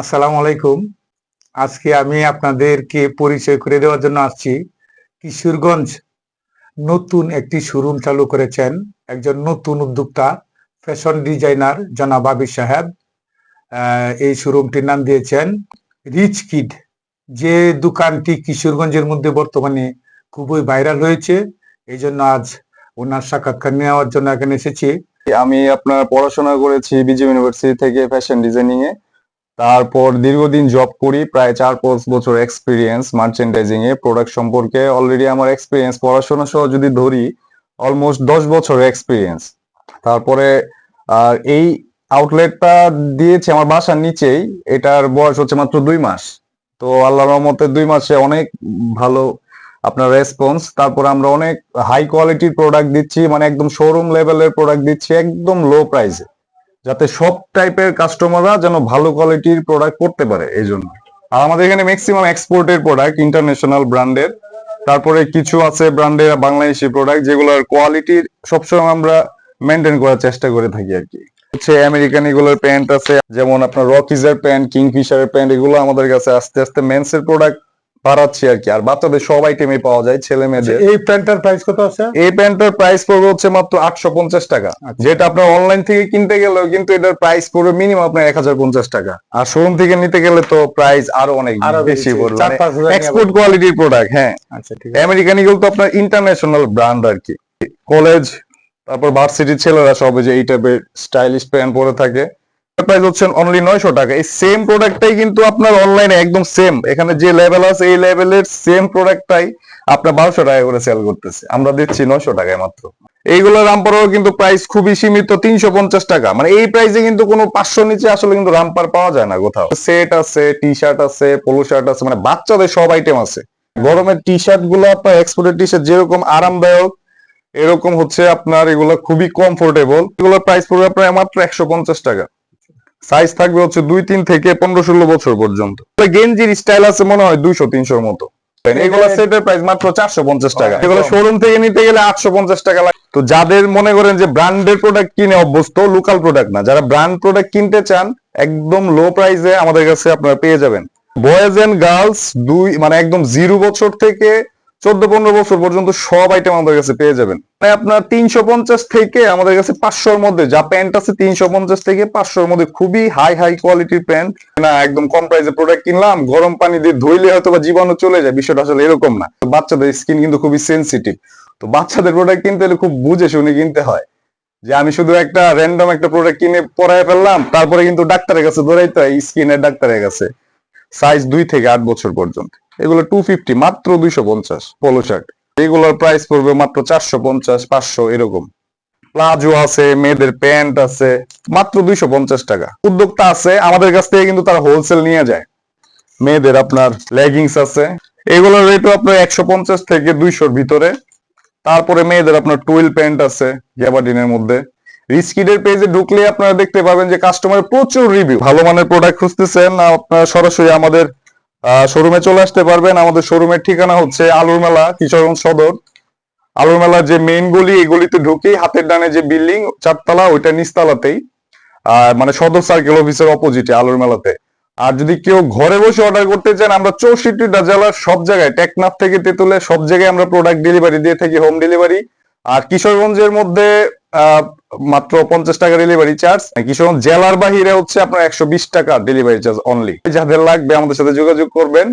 আসসালামু আলাইকুম। আজকে আমি আপনাদেরকে পরিচয় করে দেওয়ার জন্য আসছি। কিশোরগঞ্জ নতুন একটি শোরুম চালু করেছেন একজন নতুন উদ্যোক্তা ফ্যাশন ডিজাইনার জনাব আবির সাহেব। এই শোরুমটির নাম দিয়েছেন রিচ কিড যে দোকানটি কিশোরগঞ্জের মধ্যে বর্তমানে খুবই ভাইরাল হয়েছে, এই জন্য আজ ওনার সাক্ষাৎকার নেওয়ার জন্য এখানে এসেছি। আমি আপনার পড়াশোনা করেছি বিজি ইউনিভার্সিটি থেকে ফ্যাশন ডিজাইনিং এ তারপর দীর্ঘদিন জব করি, প্রায় চার পাঁচ বছর এক্সপিরিয়েন্স মার্চেন্ডাইজিং এ প্রোডাক্ট সম্পর্কে অলরেডি আমার এক্সপিরিয়েন্স পড়াশোনা সহ যদি ধরি অলমোস্ট দশ বছর এক্সপিরিয়েন্স তারপরে, আর এই আউটলেটটা দিয়েছে আমার বাসার নিচেই, এটার বয়স হচ্ছে মাত্র দুই মাস। তো আল্লাহর রহমতে দুই মাসে অনেক ভালো আপনার রেসপন্স তারপর আমরা অনেক হাই কোয়ালিটির প্রোডাক্ট দিচ্ছি মানে একদম শোরুম লেভেলের প্রোডাক্ট দিচ্ছি, একদম লো প্রাইসে যাতে সব টাইপের কাস্টমাররা যেন ভালো কোয়ালিটির প্রোডাক্ট করতে পারে, এই জন্য। আর আমাদের এখানে ম্যাক্সিমাম এক্সপোর্টের প্রোডাক্ট ইন্টারন্যাশনাল ব্র্যান্ডের তারপরে কিছু আছে ব্র্যান্ডের বাংলাদেশি প্রোডাক্ট যেগুলোর কোয়ালিটির সবসময় আমরা মেনটেন করার চেষ্টা করে থাকি আর কি। হচ্ছে আমেরিকান এগুলোর প্যান্ট আছে, যেমন আপনার রকিজের প্যান্ট কিংফিশারের প্যান্ট এগুলো আমাদের কাছে আস্তে আস্তে মেন্সের প্রোডাক্ট বাড়াচ্ছি আর কি। আর বাচ্চাদের সব আইটেমে পাওয়া যায় ছেলে মেয়েদের। এই প্যান্টার প্রাইস কত আছে? এই প্যান্টের প্রাইস পড়বে হচ্ছে মাত্র আটশো পঞ্চাশ টাকা। আচ্ছা। যেটা আপনার অনলাইন থেকে কিনতে গেলেও কিন্তু এটার প্রাইস পড়বে মিনিমাম আপনার এক হাজার পঞ্চাশ টাকা। আর শোরুম থেকে নিতে গেলে তো প্রাইস আরও অনেক আরও বেশি পড়বে। এক্সপোর্ট কোয়ালিটির প্রোডাক্ট হ্যাঁ। আচ্ছা ঠিক আছে। আমেরিকান ইগল তো আপনার ইন্টারন্যাশনাল ব্র্যান্ড আর কি। কলেজ তারপর ভার্সিটির ছেলেরা সব যে এই টাইপের স্টাইলিশ প্যান্ট পরে থাকে। প্রাইস হচ্ছে অনলি নয়শো টাকা। এই সেম প্রোডাক্টটাই কিন্তু আপনার অনলাইনে একদম সেম এখানে যে লেভেল আছে, এই লেভেলের সেম প্রোডাক্টটাই আপনার বারোশো টাকা করে সেল করতেছে। আমরা দিচ্ছি নয়শো টাকায় মাত্র। এইগুলো রামপারও কিন্তু প্রাইস খুবই সীমিত, তিনশো পঞ্চাশ টাকা। মানে এই প্রাইসে কিন্তু কোনো পাঁচশো নিচে আসলে কিন্তু রামপার পাওয়া যায় না কোথাও। সেট আছে টি শার্ট আছে পোলো শার্ট আছে মানে বাচ্চাদের সব আইটেম আছে। গরমের টি শার্টগুলো আপনার এক্সপোর্টের টি শার্ট যেরকম আরামদায়ক, এরকম হচ্ছে আপনার এগুলো খুবই কমফোর্টেবল এগুলোর প্রাইস পড়বে আপনার মাত্র একশো পঞ্চাশ টাকা। সাইজ থাকবে হচ্ছে দুই তিন থেকে পনেরো ষোলো বছর পর্যন্ত। গেঞ্জির স্টাইল আছে মনে হয় দুইশো তিনশোর মতো। এগুলো সেটের প্রাইস মাত্র চারশো পঞ্চাশ টাকা। এগুলো শোরুম থেকে নিতে গেলে আটশো পঞ্চাশ টাকা লাগে। তো যাদের মনে করেন যে ব্র্যান্ডের প্রোডাক্ট কিনে অভ্যস্ত লোকাল প্রোডাক্ট না যারা ব্র্যান্ড প্রোডাক্ট কিনতে চান একদম লো প্রাইসে আমাদের কাছে আপনারা পেয়ে যাবেন। বয়েজ এন্ড গার্লস দুই মানে একদম জিরো বছর থেকে চোদ্দ পনেরো বছর পর্যন্ত সব আইটেম আমাদের কাছে পেয়ে যাবেন। মানে আপনার তিনশো পঞ্চাশ থেকে আমাদের কাছে পাঁচশোর মধ্যে, যা প্যান্ট আছে তিনশো পঞ্চাশ থেকে পাঁচশোর মধ্যে খুবই হাই হাই কোয়ালিটির প্যান্ট না, একদম কম প্রাইসে প্রোডাক্ট কিনলাম, গরম পানি দিয়ে ধুইলে হয়তো বা জীবাণু চলে যায়, বিষয়টা আসলে এরকম না। বাচ্চাদের স্কিন কিন্তু খুবই সেন্সিটিভ তো বাচ্চাদের প্রোডাক্ট কিনতে হলে খুব বুঝে শুনে কিনতে হয়। যে আমি শুধু একটা র্যান্ডম একটা প্রোডাক্ট কিনে পরায় ফেললাম, তারপরে কিন্তু ডাক্তারের কাছে দৌড়াইতে হয় স্কিনের ডাক্তারের কাছে। সাইজ দুই থেকে আট বছর পর্যন্ত। এগুলো টু ফিফটি মাত্র দুইশো পঞ্চাশ পোলো শার্ট এগুলোর প্রাইস পড়বে মাত্র চারশো পঞ্চাশ, পাঁচশো, এরকম। প্লাজো আছে, মেয়েদের প্যান্ট আছে, মাত্র দুইশো পঞ্চাশ টাকা। উদ্যোক্তা আছে, আমাদের কাছ থেকে কিন্তু তারা হোলসেল নিয়ে যায়। মেয়েদের আপনার লেগিংস আছে। এগুলোর রেটও আপনার একশো পঞ্চাশ থেকে দুইশোর ভিতরে। তারপরে মেয়েদের আপনার টুয়েল প্যান্ট আছে গ্যাবার্ডিনের মধ্যে। রিস্কিডের পেজে ঢুকলে আপনারা দেখতে পাবেন যে কাস্টমার প্রচুর রিভিউ ভালো মানের প্রোডাক্ট খুঁজতেছেন আপনারা সরাসরি আমাদের শোরুমে চলে আসতে পারবেন। আমাদের শোরুমের ঠিকানা হচ্ছে আলুর মেলা, কিশোরগঞ্জ সদর। আলুর মেলার যে মেইন গলি, এই গলিতে ঢুকেই হাতের ডানে যে বিল্ডিং চারতলা, ওইটা নিচতলাতেই মানে সদর সার্কেল অফিসের অপোজিটে আলুর মেলাতে। আর যদি কেউ ঘরে বসে অর্ডার করতে চান, আমরা চৌষট্টিটা জেলার সব জায়গায়, টেকনাফ থেকে তেতুলে সব জায়গায় আমরা প্রোডাক্ট ডেলিভারি দিয়ে থাকি হোম ডেলিভারি আর কিশোরগঞ্জের মধ্যে মাত্র পঞ্চাশ টাকা ডেলিভারি চার্জ কিশোরগঞ্জ জেলার বাহিরে হচ্ছে আপনার একশো বিশ টাকা ডেলিভারি চার্জ অনলি যাদের লাগবে আমাদের সাথে যোগাযোগ করবেন।